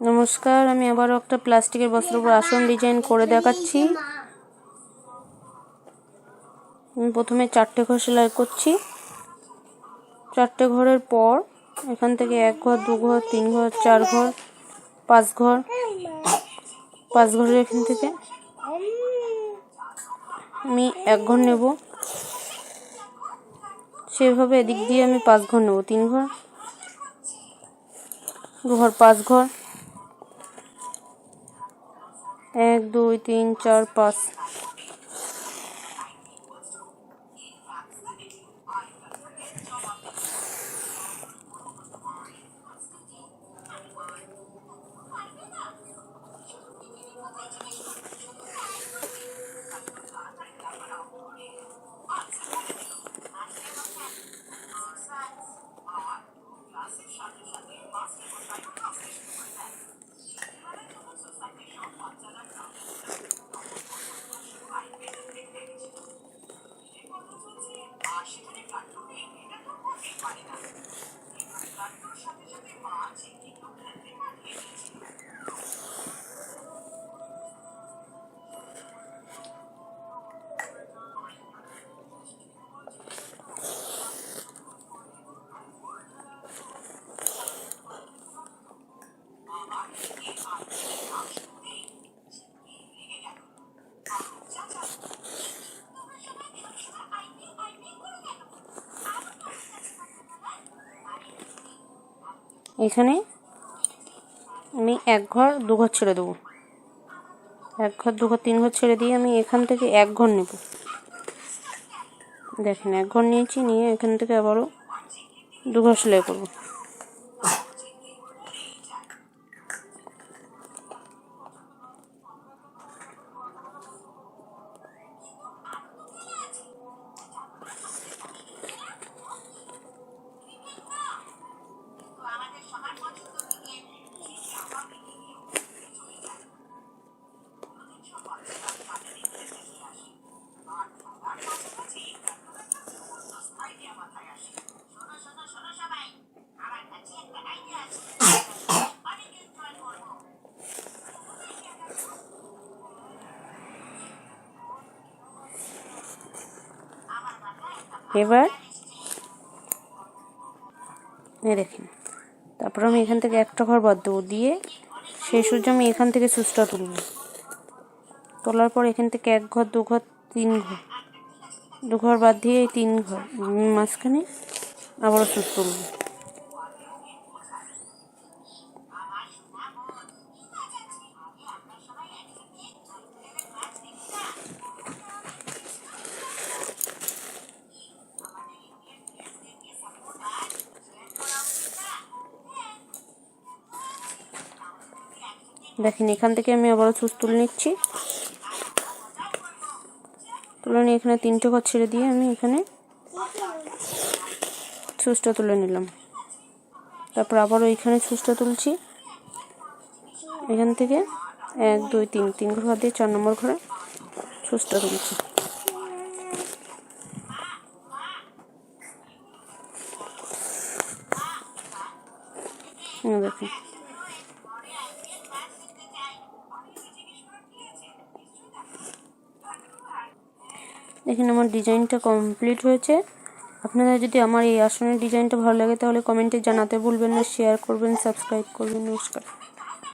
নমস্কার, আমি আবারও একটা প্লাস্টিকের বস্ত্রের উপর আসন ডিজাইন করে দেখাচ্ছি। আমি প্রথমে চারটে ঘর সেলাই করছি। চারটে ঘরের পর এখান থেকে এক ঘর, দু ঘর, তিন ঘর, চার ঘর, পাঁচ ঘর, পাঁচ ঘরের এখান থেকে আমি এক ঘর নেব। সেভাবে এদিক দিয়ে আমি পাঁচ ঘর নেব, তিন ঘর, দু ঘর, পাঁচ ঘর। এক দুই তিন চার পাঁচ। সেখানে গান তো নেই এটা তো করতেই পারে না কিন্তু গান তোর সাথে সাথে মা আছে কিন্তু এখানে আমি এক ঘর, দু ঘর ছেড়ে দেবো। এক ঘর, দু ঘর, তিন ঘর ছেড়ে দিয়ে আমি এখান থেকে এক ঘর নেব। দেখেন, এক ঘর নিয়েছি, নিয়ে এখান থেকে আবারও দু ঘর সেলাই করব। এবার দেখেন। তারপর আমি এখান থেকে একটা ঘর বাদ দেবো দিয়ে সেই সূর্য আমি এখান থেকে সুচটা তুলব। তোলার পর এখান থেকে এক ঘর, দু ঘর, তিন ঘর। দু ঘর বাদ দিয়ে এই তিন ঘর। মাঝখানে আবারও সুচ তুলব। দেখেন, এখান থেকে আমি আবারও সুচ তুলে নিচ্ছি। তুলে নিয়ে এখানে তিনটে ঘর ছেড়ে দিয়ে আমি এখানে সুচটা তুলে নিলাম। তারপর আবারও এখানে সুচটা তুলছি। এখান থেকে এক, দুই, তিন তিন ঘর দিয়ে চার নম্বর ঘরে সুচটা তুলছি। দেখুন। দেখুন আমার ডিজাইনটা কমপ্লিট হয়েছে। আপনারা যদি আমার এই আসনের ডিজাইনটা ভালো লাগে তাহলে কমেন্টে জানাতে ভুলবেন না শেয়ার করবেন সাবস্ক্রাইব করবেন, নমস্কার।